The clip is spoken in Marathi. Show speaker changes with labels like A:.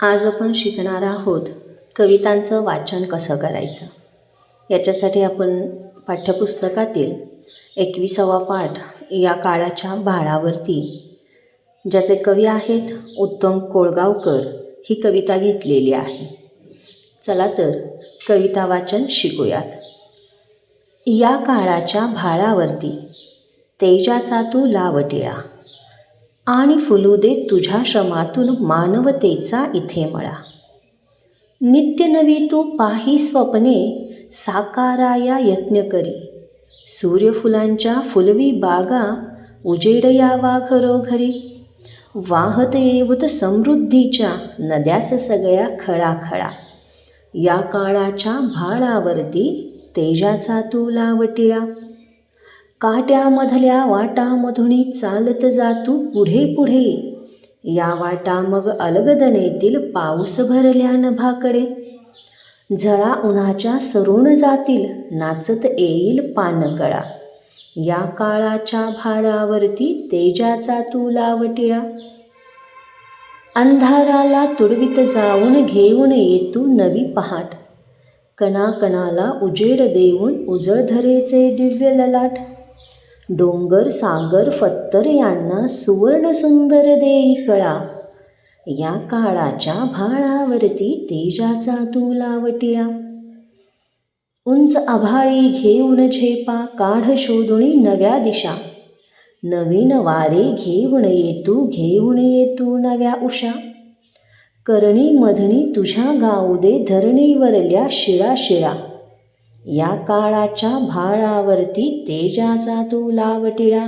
A: आज आपण शिकणार आहोत कवितांचं वाचन कसं करायचं? याच्यासाठी आपण पाठ्यपुस्तकातील एकविसावा पाठ या काळाच्या भाळावरती ज्याचे कवी आहेत उत्तम कोळगावकर ही कविता घेतलेली आहे. चला तर कविता वाचन शिकूयात. या काळाच्या भाळावरती तेजाचा तू लावटिळा आणि फुलू दे तुझ्या श्रमातून मानवतेचा इथे मळा. नित्य नवी तू पाही स्वप्ने साकाराया यत्न करी. सूर्यफुलांच्या फुलवी बागा उजेडया वा घरोघरी वाहत येवत समृद्धीच्या नद्याच सगळ्या खळाखळा. या काळाच्या भाळावरती तेजाचा तू लावटिळा. काट्यामधल्या वाटामधुनी चालत जा तू पुढे पुढे. या वाटा मग अलगदनेतील पाऊस भरल्या नभाकडे झळा उन्हाच्या सरून जातील नाचत येईल पानकळा. या काळाच्या भाडावरती तेजाचा तू लावटिळा अंधाराला तुडवीत जाऊन घेऊन येतू नवी पहाट. कणाकणाला उजेड देऊन उजळधरेचे दिव्य ललाट. डोंगर सागर फत्तर यांना सुवर्ण सुंदर देई कळा. या काळाच्या भाळावरती तेजाचा तू लावटिळा उंच आभाळी घेऊन झेपा काढ शोधुणी नव्या दिशा. नवीन वारे घेऊन येतू घेऊन येतू नव्या उषा. करणी मधणी तुझ्या गाऊ दे धरणीवरल्या शिळा शिळा या काळाच्या भाळावरती तेजाचा तू लावटिळा